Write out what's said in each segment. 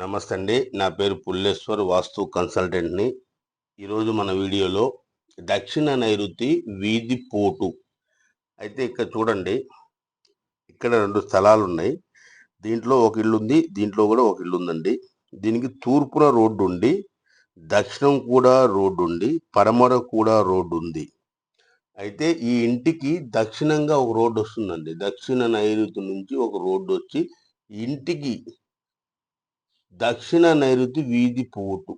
నమస్తే అండి. నా పేరు పుల్లేశ్వర్ వాస్తు కన్సల్టెంట్ని. ఈరోజు మన వీడియోలో దక్షిణ నైరుతి వీధి పోటు. అయితే ఇక్కడ చూడండి. ఇక్కడ రెండు స్థలాలు ఉన్నాయి. దీంట్లో ఒక ఇల్లు ఉంది దీంట్లో కూడా ఒక ఇల్లు ఉందండి దీనికి తూర్పున రోడ్డు ఉండి దక్షిణం కూడా రోడ్డు ఉండి పడమర కూడా రోడ్డు ఉంది అయితే ఈ ఇంటికి దక్షిణంగా ఒక రోడ్డు వస్తుందండి దక్షిణ నైరుతి నుంచి ఒక రోడ్డు వచ్చి ఇంటికి దక్షిణ నైరుతి వీధి పోటు.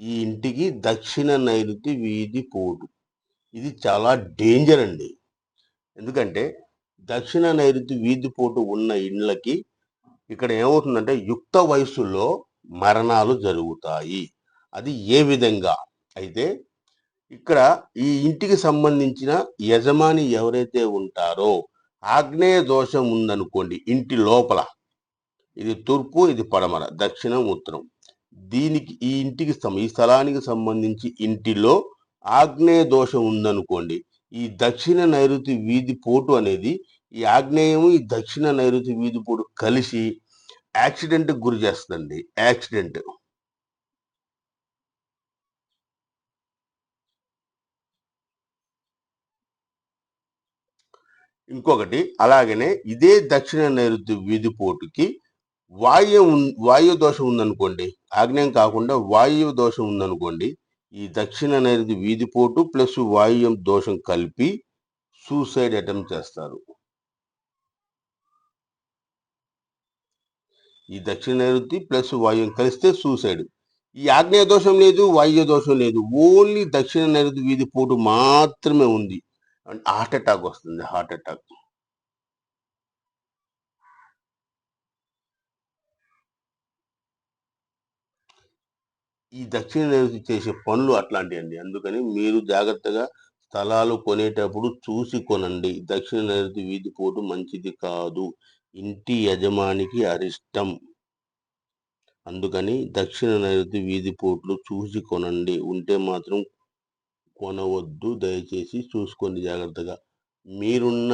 ఈ ఇంటికి దక్షిణ నైరుతి వీధి పోటు. ఇది చాలా డేంజర్ అండి. ఎందుకంటే దక్షిణ నైరుతి వీధి పోటు ఉన్న ఇండ్లకి ఇక్కడ ఏమవుతుందంటే యుక్త వయసులో మరణాలు జరుగుతాయి. అది ఏ విధంగా? అయితే ఇక్కడ ఈ ఇంటికి సంబంధించిన యజమాని ఎవరైతే ఉంటారో ఆగ్నేయ దోషం ఉందనుకోండి ఇంటి లోపల. ఇది తూర్పు ఇది పడమర దక్షిణం ఉత్తరం. దీనికి ఈ ఇంటికి ఈ స్థలానికి సంబంధించి ఇంటిలో ఆగ్నేయ దోషం ఉందనుకోండి ఈ దక్షిణ నైరుతి వీధి పోటు అనేది ఈ ఆగ్నేయము ఈ దక్షిణ నైరుతి వీధి పోటు కలిసి యాక్సిడెంట్ గురి చేస్తుందండి యాక్సిడెంట్. ఇంకొకటి అలాగనే ఇదే దక్షిణ నైరుతి వీధి పోటుకి వాయు వాయు దోషం ఉందనుకోండి ఆగ్నేయం కాకుండా వాయు దోషం ఉందనుకోండి ఈ దక్షిణ అనేది వీధిపోటు ప్లస్ వాయు దోషం కలిపి సూసైడ్ అటెంప్ట్ చేస్తారు. ఈ దక్షిణ నైరుతి ప్లస్ వాయువు కలిస్తే సూసైడ్. ఈ ఆగ్నేయ దోషం లేదు వాయు దోషం లేదు ఓన్లీ దక్షిణ నైరుతి వీధి పోటు మాత్రమే ఉంది. అంటే హార్ట్ అటాక్ వస్తుంది హార్ట్ అటాక్. ఈ దక్షిణ నైరుతి చేసే పనులు అట్లాంటివండి అండి అందుకని మీరు జాగ్రత్తగా స్థలాలు కొనేటప్పుడు చూసి కొనండి. దక్షిణ నైరుతి వీధి పోటు మంచిది కాదు. ఇంటి యజమానికి అరిష్టం. అందుకని దక్షిణ నైరుతి వీధి పోట్లు చూసి కొనండి. ఉంటే మాత్రం కొనవద్దు. దయచేసి చూసుకోండి జాగ్రత్తగా. మీరున్న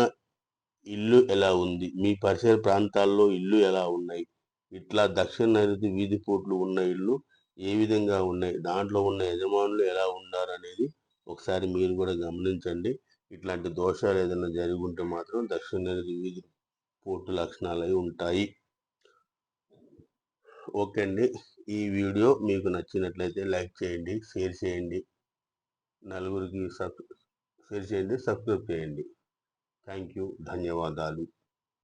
ఇల్లు ఎలా ఉంది? మీ పరిసర ప్రాంతాల్లో ఇల్లు ఎలా ఉన్నాయి? ఇట్లా దక్షిణ నైరుతి వీధి పోట్లు ఉన్న ఇల్లు ఏ విధంగా ఉన్నాయి? దాంట్లో ఉన్న యజమానులు ఎలా ఉన్నారు అనేది ఒకసారి మీరు కూడా గమనించండి. ఇట్లాంటి దోషాలు ఏదైనా జరిగి ఉంటే మాత్రం దక్షిణ నైరుతి వీధి లక్షణాలు అయి ఉంటాయి. ఓకే అండి. ఈ వీడియో మీకు నచ్చినట్లయితే లైక్ చేయండి షేర్ చేయండి. నలుగురికి సబ్ షేర్ చేయండి సబ్స్క్రైబ్ చేయండి. Thank you. ధన్యవాదాలు.